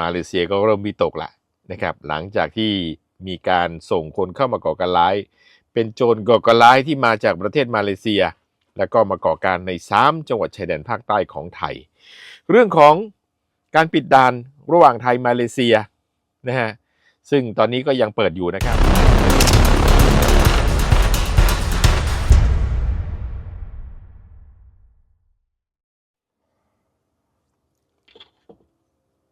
มาเลเซียก็เริ่มมีตกละนะครับ หลังจากที่มีการส่งคนเข้ามาก่อการร้าย เป็นโจรก่อการร้ายที่มาจากประเทศมาเลเซีย แล้วก็มาก่อการใน 3 จังหวัดชายแดนภาคใต้ของไทย เรื่องของการปิดด่านระหว่างไทยมาเลเซียนะฮะซึ่งตอนนี้ก็ยังเปิดอยู่นะครับ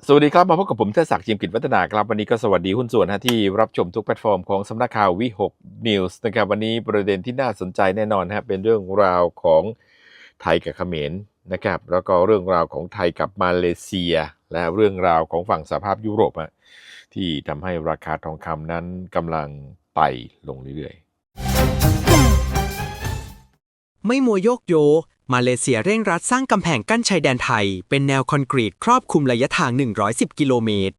สวัสดีครับ มาพบกับผมเทศศักดิ์จิมกิจวัฒนาครับ วันนี้ก็สวัสดีหุ้นส่วนฮะที่รับชมทุกแพลตฟอร์มของสำนักข่าววิหกนิวส์นะครับวันนี้ประเด็นที่น่าสนใจแน่นอนฮะเป็นเรื่องราวของไทยกับเขมรนะครับแล้วก็เรื่องราวของไทยกับมาเลเซีย และเรื่องราวของฝั่งสหภาพยุโรปฮะที่ทำให้ราคาทองคำนั้นกำลังไต่ลงเรื่อยๆ ไม่มัวโยกโย มาเลเซียเร่งรัดสร้างกำแพงกั้นชายแดนไทย เป็นแนวคอนกรีตครอบคลุมระยะทาง 110 กิโลเมตร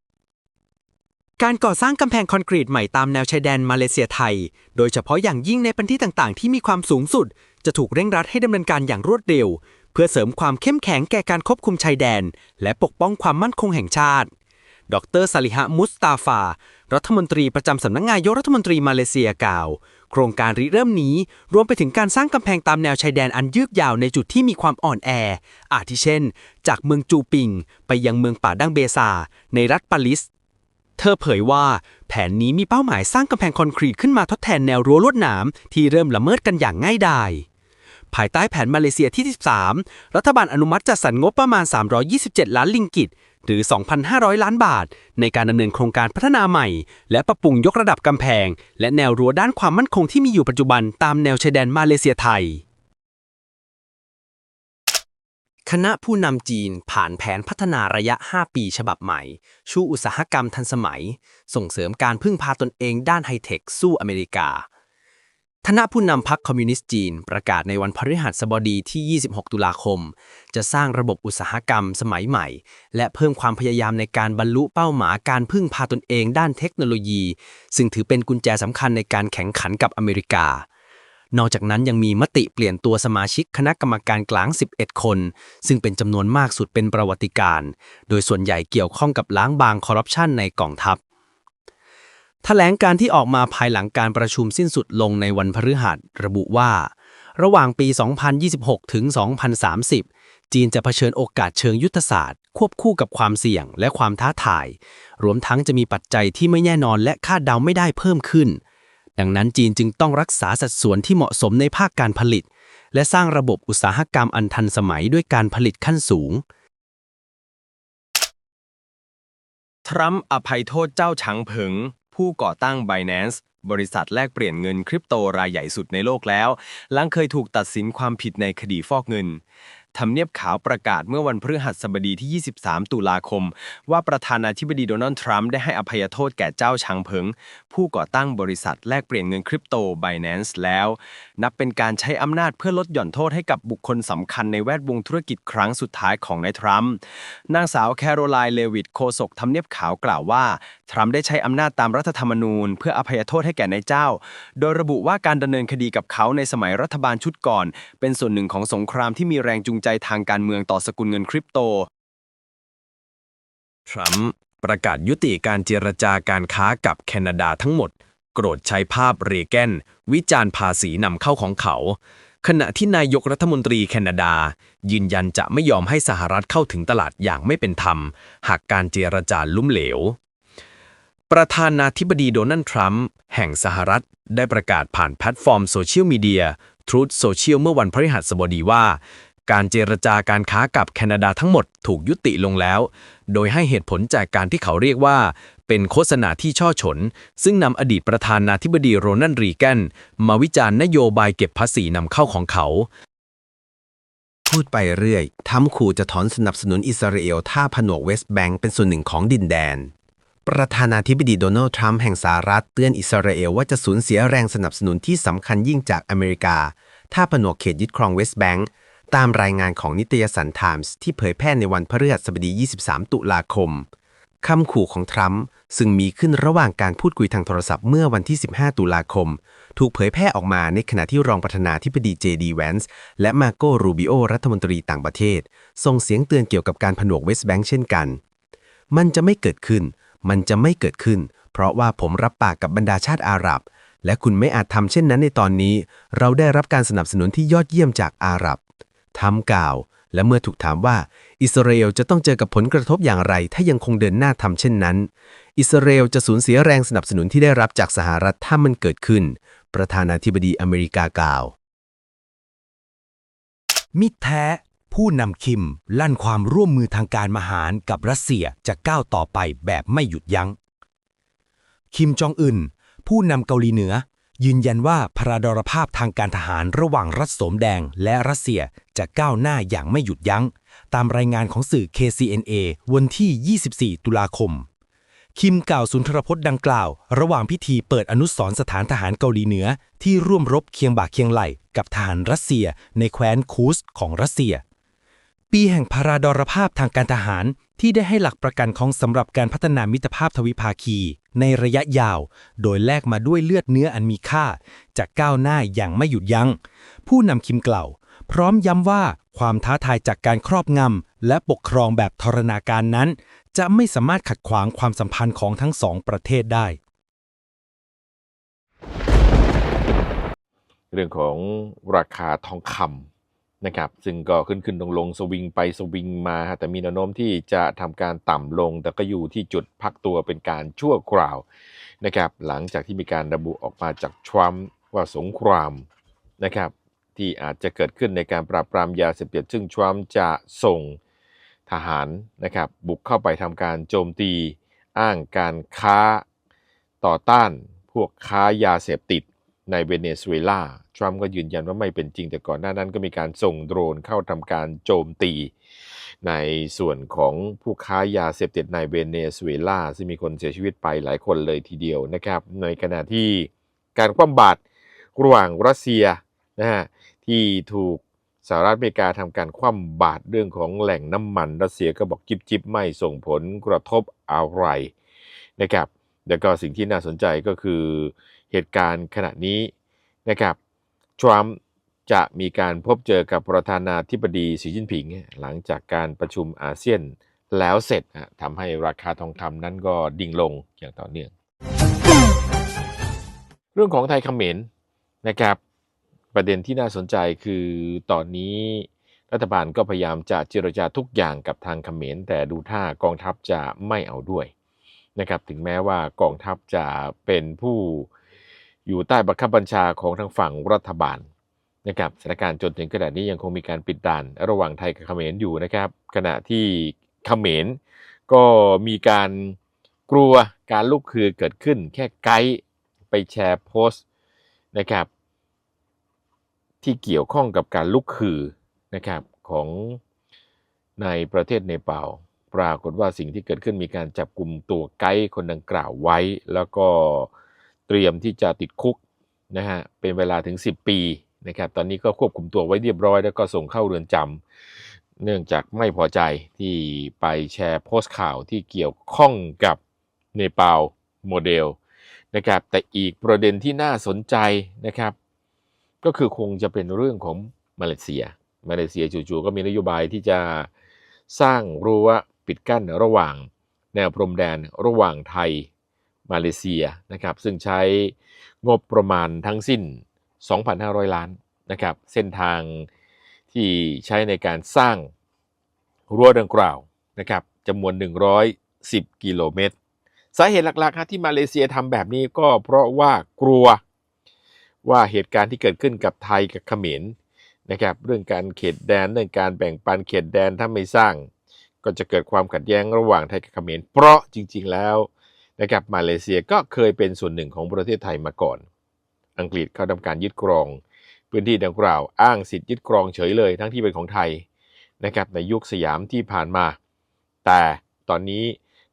การก่อสร้างกำแพงคอนกรีตใหม่ตามแนวชายแดนมาเลเซียไทย โดยเฉพาะอย่างยิ่งในพื้นที่ต่างๆ ที่มีความสูงสุด จะถูกเร่งรัดให้ดำเนินการอย่างรวดเร็ว เพื่อเสริมความเข้มแข็งแก่การควบคุมชายแดน และปกป้องความมั่นคงแห่งชาติ ดรซาลิฮะมุสตาฟา รัฐมนตรีประจำสำนักงานยกรัฐมนตรีมาเลเซียกล่าว โครงการริเริ่มนี้ รวมไปถึงการสร้างกำแพงตามแนวชายแดนอันยืดยาวในจุดที่มีความอ่อนแอ อาทิเช่น จากเมืองจูปิง ไปยังเมืองป่าดังเบซา ในรัฐปาลิส เธอเผยว่า แผนนี้มีเป้าหมายสร้างกำแพงคอนกรีตขึ้นมาทดแทนแนวรั้วลวดหนามที่เริ่มละเมิดกันอย่างง่ายดายภายใต้แผนมาเลเซียที่ 13 รัฐบาลอนุมัติจัดสรรงบประมาณ 327 ล้านลิงกิต หรือ 2,500 ล้านบาท ในการดำเนินโครงการพัฒนาใหม่ และปรับปรุงยกระดับกำแพง และแนวรั้วด้านความมั่นคงที่มีอยู่ปัจจุบันตามแนวชายแดนมาเลเซียไทย คณะผู้นำจีนผ่านแผนพัฒนาระยะ 5 ปีฉบับใหม่ ชูอุตสาหกรรมทันสมัย ส่งเสริมการพึ่งพาตนเองด้านไฮเทคสู้อเมริกา คณะผู้นำพรรคคอมมิวนิสต์จีน ประกาศในวันพฤหัสบดีที่ 26 ตุลาคม จะสร้างระบบอุตสาหกรรมสมัยใหม่ และเพิ่มความพยายามในการบรรลุเป้าหมายการพึ่งพาตนเองด้านเทคโนโลยี ซึ่งถือเป็นกุญแจสำคัญในการแข่งขันกับอเมริกา นอกจากนั้นยังมีมติเปลี่ยนตัวสมาชิกคณะกรรมการกลาง 11 คน ซึ่งเป็นจำนวนมากสุดเป็นประวัติการณ์โดยส่วนใหญ่เกี่ยวข้องกับล้างบางคอร์รัปชันในกองทัพ แถลงการที่ออกมาภายหลังการประชุมสิ้นสุดลงในวันพฤหัสระบุว่า ระหว่างปี 2026 ถึง 2030 จีนจะเผชิญโอกาสเชิงยุทธศาสตร์ ควบคู่กับความเสี่ยงและความท้าทาย รวมทั้งจะมีปัจจัยที่ไม่แน่นอนและคาดเดาไม่ได้เพิ่มขึ้น ดังนั้นจีนจึงต้องรักษาสัดส่วนที่เหมาะสมในภาคการผลิต และสร้างระบบอุตสาหกรรมอันทันสมัยด้วยการผลิตขั้นสูงทรัมป์อภัยโทษเจ้าชังเผิง ผู้ก่อตั้ง Binance บริษัทแลกเปลี่ยนเงินคริปโตรายใหญ่สุดในโลกแล้ว หลังเคยถูกตัดสินความผิดในคดีฟอกเงิน ทำเนียบขาวประกาศเมื่อวันพฤหัสบดีที่ 23 ตุลาคม ว่าประธานาธิบดีโดนัลด์ทรัมป์ได้ให้อภัยโทษแก่เจ้าชังเผิง ผู้ก่อตั้งบริษัทแลกเปลี่ยนเงินคริปโต Binance แล้ว นับเป็นการใช้อำนาจเพื่อลดหย่อนโทษให้กับบุคคลสำคัญในแวดวงธุรกิจครั้งสุดท้ายของนายทรัมป์นางสาวแคโรไลน์เลวิตโฆษกทำเนียบขาวกล่าวว่า ทรัมป์ได้ใช้อำนาจตามรัฐธรรมนูญ เพื่ออภัยโทษให้แก่นายเจ้า โดยระบุว่าการดำเนินคดีกับเขาในสมัยรัฐบาลชุดก่อน เป็นส่วนหนึ่งของสงครามที่มีแรงจูงใจทางการเมืองต่อสกุลเงินคริปโต ทรัมป์ประกาศยุติการเจรจาการค้ากับแคนาดาทั้งหมด โกรธใช้ภาพเรแกน วิจารณ์ภาษีนำเข้าของเขา ขณะที่นายกรัฐมนตรีแคนาดา ยืนยันจะไม่ยอมให้สหรัฐเข้าถึงตลาดอย่างไม่เป็นธรรม หากการเจรจาล้มเหลว ประธานาธิบดีโดนัลด์ทรัมป์แห่งสหรัฐได้ประกาศผ่านแพลตฟอร์มโซเชียลมีเดีย Truth Social เมื่อวันพฤหัสบดีว่า การเจรจาการค้ากับแคนาดาทั้งหมดถูกยุติลงแล้ว โดยให้เหตุผลจากการที่เขาเรียกว่า เป็นโฆษณาที่ช่อฉน ซึ่งนำอดีตประธานาธิบดีโรนัลด์รีแกนมาวิจารณ์นโยบายเก็บภาษีนำเข้าของเขา พูดไปเรื่อยทรัมป์ขู่จะถอนสนับสนุนอิสราเอลถ้าผนวกเวสต์แบงก์เป็นส่วนหนึ่งของดินแดนประธานาธิบดีโดนัลด์ทรัมป์แห่งสหรัฐเตือนอิสราเอลว่าจะสูญเสียแรงสนับสนุนที่สำคัญยิ่งจากอเมริกา ถ้าผนวกเขตยึดครองเวสต์แบงก์ ตามรายงานของนิตยสารไทมส์ที่เผยแพร่ในวันพฤหัสบดี 23 ตุลาคม คำขู่ของทรัมป์ซึ่งมีขึ้นระหว่างการพูดคุยทางโทรศัพท์เมื่อวันที่ 15 ตุลาคม ถูกเผยแพร่ออกมาในขณะที่รองประธานาธิบดีเจดีแวนส์และมาโกรูบิโอรัฐมนตรีต่างประเทศ ส่งเสียงเตือนเกี่ยวกับการผนวกเวสต์แบงก์เช่นกัน มันจะไม่เกิดขึ้น มันจะไม่เกิดขึ้น เพราะว่าผมรับปากกับบรรดาชาติอาหรับ และคุณไม่อาจทำเช่นนั้นในตอนนี้ เราได้รับการสนับสนุนที่ยอดเยี่ยมจากอาหรับ ทำกล่าว และเมื่อถูกถามว่าอิสราเอลจะต้องเจอกับผลกระทบอย่างไร ถ้ายังคงเดินหน้าทำเช่นนั้น อิสราเอลจะสูญเสียแรงสนับสนุนที่ได้รับจากสหรัฐถ้ามันเกิดขึ้น ประธานาธิบดีอเมริกากล่าว มิตรแท้ ผู้นำคิม ลั่นความร่วมมือทางการมหารกับรัสเซียจะก้าวต่อไปแบบไม่หยุดยัง้ง คิมจองอึนผู้นำเกาหลีเหนือ ยืนยันว่าพราดรภาพทางการทหารระหว่างรัฐสมแดงและรัสเซียจะก้าวหน้าอย่างไม่หยุดยัง้ง ตามรายงานของสื่อ KCNA วันที่ 24 ตุลาคม คิมกล่าวสุนทรพจน์ดังกล่าว ระหว่างพิธีเปิดอนุสรณ์สถานทหารเกาหลีเหนือ ที่ร่วมรบเคียงบ่าเคียงไหลกับทหารรัสเซียในแคว้นคูสของรัสเซีย ปีแห่งพาราดรภาพทางการทหารที่ได้ให้หลักประกันของสำหรับการพัฒนามิตรภาพทวิภาคี ในระยะยาว โดยแลกมาด้วยเลือดเนื้ออันมีค่า จากก้าวหน้าอย่างไม่หยุดยัง้ง ผู้นำคิมกล่าว พร้อมย้ำว่าความท้าทายจากการครอบงำและปกครองแบบทรณาการนั้น จะไม่สามารถขัดขวางความสัมพันธ์ของทั้งสองประเทศได้ เรื่องของราคาทองคำ นะครับซึ่งก็ขึ้นขึ้นลงลงสวิงไปสวิงมาฮะแต่มีแนวโน้มที่จะทำการต่ำลง แต่ก็อยู่ที่จุดพักตัวเป็นการชั่วคราวนะครับหลังจากที่มีการระบุออกมาจากทรัมป์ว่าสงครามนะครับที่อาจจะเกิดขึ้นในการปราบปรามยาเสพติดซึ่งทรัมป์จะส่งทหารนะครับบุกเข้าไปทำการโจมตีอ้างการค้าต่อต้านพวกค้ายาเสพติด ในเวเนซุเอลา ทรัมป์ก็ยืนยันว่าไม่เป็นจริง แต่ก่อนหน้านั้นก็มีการส่งโดรนเข้าทำการโจมตี ในส่วนของผู้ค้ายาเสพติดในเวเนซุเอลา ซึ่งมีคนเสียชีวิตไปหลายคนเลยทีเดียวนะครับ ในขณะที่การคว่ำบาตรระหว่างรัสเซียนะฮะที่ถูกสหรัฐอเมริกาทำการคว่ำบาตรเรื่องของแหล่งน้ำมันรัสเซียก็บอกจิบจิบไม่ส่งผลกระทบอะไรนะครับ แล้วก็สิ่งที่น่าสนใจก็คือ เหตุการณ์ขณะนี้นะครับทรัมป์จะมีการพบเจอกับประธานาธิบดีสีจิ้นผิง หลังจากการประชุมอาเซียนแล้วเสร็จทำให้ราคาทองคำนั้นก็ดิ่งลงอย่างต่อเนื่อง เรื่องของไทยเขมรนะครับประเด็นที่น่าสนใจคือตอนนี้รัฐบาลก็พยายามจะเจรจาทุกอย่างกับทางเขมรแต่ดูท่ากองทัพจะไม่เอาด้วยนะครับถึงแม้ว่ากองทัพจะเป็นผู้ อยู่ใต้บังคับบัญชาของทางฝั่งรัฐบาลนะครับสถานการณ์จนถึงขณะนี้ยังคงมีการปิดด่าน ระหว่างไทยกับเขมรอยู่นะครับ ขณะที่เขมรก็มีการกลัวการลุกคือเกิดขึ้น แค่ไกด์ไปแชร์โพสต์นะครับ ที่เกี่ยวข้องกับการลุกคือนะครับของในประเทศเนปาลปรากฏว่าสิ่งที่เกิดขึ้นมีการจับกลุ่มตัวไกด์คนดังกล่าวไว้ แล้วก็ เตรียมที่จะติดคุกนะฮะเป็นเวลาถึง 10 ปีนะครับตอนนี้ก็ควบคุมตัวไว้เรียบร้อย แล้วก็ส่งเข้าเรือนจำเนื่องจากไม่พอใจที่ไปแชร์โพสต์ข่าวที่เกี่ยวข้องกับเนปาลโมเดลนะครับแต่อีกประเด็นที่น่าสนใจนะครับ ก็คือคงจะเป็นเรื่องของมาเลเซีย มาเลเซียจู่ๆก็มีนโยบายที่จะสร้างรั้วปิดกั้นระหว่างแนวพรมแดนระหว่างไทย มาเลเซียนะครับซึ่งใช้งบประมาณทั้งสิ้น 2,500 ล้านนะครับเส้นทางที่ใช้ในการสร้างรั้วดังกล่าวนะครับจำนวน 110 กิโลเมตร สาเหตุหลักๆที่มาเลเซียทำแบบนี้ก็เพราะว่ากลัวว่าเหตุการณ์ที่เกิดขึ้นกับไทยกับเขมรนะครับเรื่องการเขตแดนเรื่องการแบ่งปันเขตแดนถ้าไม่สร้าง ก็จะเกิดความขัดแย้งระหว่างไทยกับเขมรเพราะจริง ๆ แล้ว นะครับมาเลเซียก็เคยเป็นส่วนหนึ่งของประเทศไทยมาก่อน อังกฤษเข้าทำการยึดครอง พื้นที่ดังกล่าวอ้างสิทธิ์ยึดครองเฉยเลย ทั้งที่เป็นของไทยนะครับในยุคสยามที่ผ่านมา แต่ตอนนี้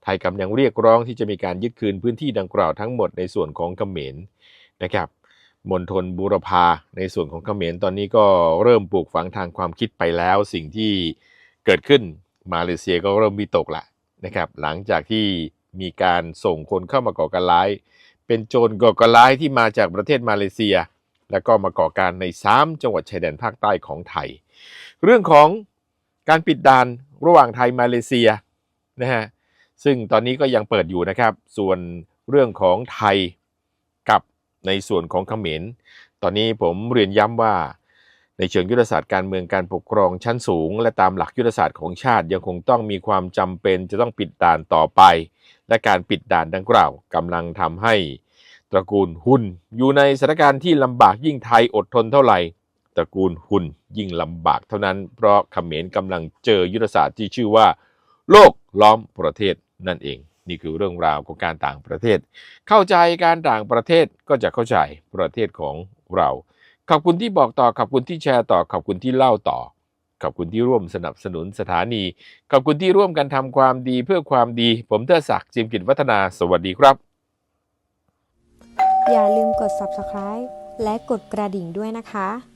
ไทยกำลังเรียกร้องที่จะมีการยึดคืนพื้นที่ดังกล่าวทั้งหมดในส่วนของเขมรนะครับมณฑลบูรพาในส่วนของเขมรตอนนี้ก็เริ่มปลูกฝังทางความคิดไปแล้ว สิ่งที่เกิดขึ้นมาเลเซียก็เริ่มวิตกละนะครับหลังจากที่ มีการส่งคนเข้ามาก่อการร้าย เป็นโจรก่อการร้ายที่มาจากประเทศมาเลเซีย แล้วก็มาก่อการใน3จังหวัดชายแดนภาคใต้ของไทย เรื่องของการปิดด่านระหว่างไทยมาเลเซียนะฮะซึ่งตอนนี้ก็ยังเปิดอยู่นะครับ ส่วนเรื่องของไทยกับในส่วนของเขมร ตอนนี้ผมเรียนย้ำว่าในเชิงยุทธศาสตร์การเมืองการปกครองชั้นสูง และตามหลักยุทธศาสตร์ของชาติยังคงต้องมีความจำเป็นจะต้องปิดด่านต่อไป และการปิดด่านดังกล่าวกำลังทำให้ตระกูลหุนอยู่ในสถานการณ์ที่ลำบากยิ่งไทยอดทนเท่าไหร่ตระกูลหุนยิ่งลำบากเท่านั้น เพราะเขมรกำลังเจอยุทธศาสตร์ที่ชื่อว่า โลกล้อมประเทศนั่นเอง นี่คือเรื่องราวของการต่างประเทศ เข้าใจการต่างประเทศก็จะเข้าใจประเทศของเรา ขอบคุณที่บอกต่อขอบคุณที่แชร์ต่อขอบคุณที่เล่าต่อ ขอบคุณที่ร่วมสนับสนุนสถานี ขอบคุณที่ร่วมกันทำความดีเพื่อความดี ผมเทอศักดิ์จิมกิจวัฒนา สวัสดีครับ อย่าลืมกด subscribe และกดกระดิ่งด้วยนะคะ